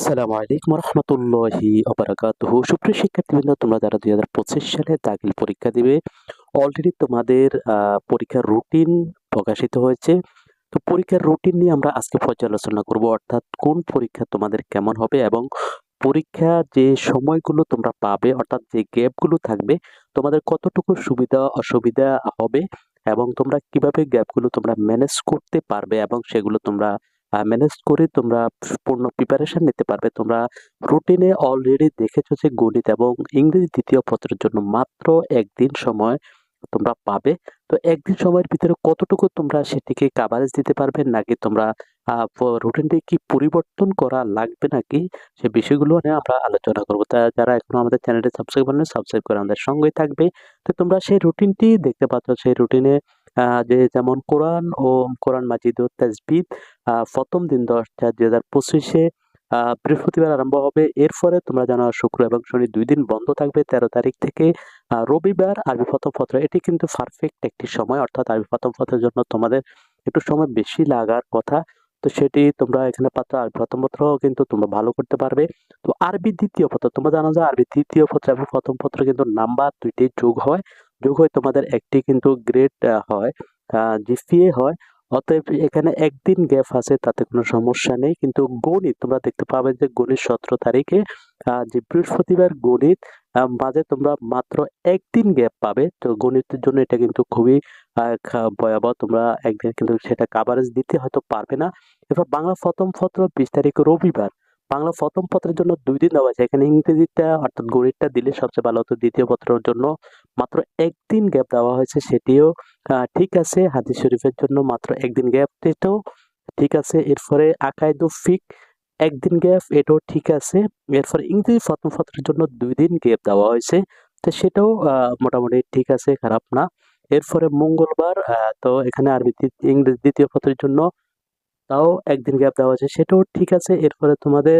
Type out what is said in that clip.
আসসালামু আলাইকুম রহমতুল্লাহি অবরাকাতুহু সুপ্রিয় শিক্ষার্থীবৃন্দ, তোমরা যারা দুই হাজার পঁচিশ সালে দাখিল পরীক্ষা দিবে অলরেডি তোমাদের পরীক্ষার রুটিন প্রকাশিত হয়েছে। তো পরীক্ষার রুটিন নিয়ে আমরা আজকে পর্যালোচনা করব, অর্থাৎ কোন পরীক্ষা তোমাদের কেমন হবে এবং পরীক্ষা যে সময়গুলো তোমরা পাবে, অর্থাৎ যে গ্যাপগুলো থাকবে, তোমাদের কতটুকু সুবিধা, অসুবিধা হবে এবং তোমরা কীভাবে গ্যাপগুলো তোমরা ম্যানেজ করতে পারবে এবং সেগুলো তোমরা ম্যানেজ করে তোমরা পূর্ণ প্রিপারেশন নিতে পারবে। তোমরা রুটিনে অলরেডি দেখেছ যে গণিত এবং ইংরেজি দ্বিতীয় পত্রের জন্য মাত্র একদিন সময় তোমরা পাবে। তো একদিন সময়ের ভিতরে কতটুকু তোমরা সেটিকে কাভারেজ দিতে পারবে, নাকি তোমরা রুটিনটি কি পরিবর্তন করা লাগবে নাকি সে বিষয়গুলো নিয়ে আমরা আলোচনা করব। তা যারা এখনও আমাদের চ্যানেলটি সাবস্ক্রাইব করেন সাবস্ক্রাইব করে আমাদের সঙ্গেই থাকবে। তো তোমরা সেই রুটিনটি দেখতে পাচ্ছ, সেই রুটিনে যে যেমন কোরআন ও কোরআন মাজিদ ও তাজবিদ প্রথম দিন দশ চার দুই হাজার পঁচিশে বৃহস্পতিবার আরম্ভ হবে। এরপরে তোমরা জানো শুক্র এবং শনি দুই দিন বন্ধ থাকবে তেরো তারিখ থেকে রবিবার আরবি প্রথম পত্র। এটি কিন্তু পারফেক্ট একটি সময়, অর্থাৎ আরবি প্রথম পত্রের জন্য তোমাদের একটু সময় বেশি লাগার কথা। তো সেটি তোমরা এখানে পাচ্ছ আরবি প্রথম পত্র কিন্তু তোমরা ভালো করতে পারবে। তো আরবি দ্বিতীয় পত্র, তোমরা জানো যে আরবি তৃতীয় পত্র এবং প্রথম পত্র কিন্তু নাম্বার দুইটি যোগ হয়। যোগ হয়ে তোমাদের একটি কিন্তু গ্রেড হয়। জিপিএ হয়। অতএব এখানে একদিন গ্যাপ আছে, তাতে কোনো সমস্যা নেই। কিন্তু গণিত, তোমরা দেখতে পাবে যে গণিত সতেরো তারিখে যে বৃহস্পতিবার গণিত মাঝে তোমরা মাত্র একদিন গ্যাপ পাবে। তো গণিতের জন্য এটা কিন্তু খুবই ভয়াবহ। তোমরা একদিন কিন্তু সেটা কাভারেজ দিতে হয়তো পারবে না। এবার বাংলা প্রথম পত্র বিশ তারিখ রবিবার। বাংলা প্রথম পত্রের জন্য দুই দিন দেওয়া আছে এখানে ইংরেজিটা অর্থাৎ গণিতটা দিলে সবচেয়ে ভালো হতো দ্বিতীয় পত্রের জন্য। মাত্র একদিন গ্যাপ দেওয়া হয়েছে সেটিও ঠিক আছে হাদিস শরীফের জন্য মাত্র একদিন গ্যাপ এটাও ঠিক আছে। এরপরে আকাইদু ফিক, একদিন গ্যাপ এটাও ঠিক আছে। এরপরে ইংরেজি প্রথম পত্রের জন্য দুই দিন গ্যাপ দেওয়া হয়েছে। তো সেটাও মোটামুটি ঠিক আছে, খারাপ না। এরপরে মঙ্গলবার তো এখানে আরবি ইংরেজি দ্বিতীয় পত্রের জন্য তাও একদিন গ্যাপ দেওয়া আছে। সেটাও ঠিক আছে এরপরে তোমাদের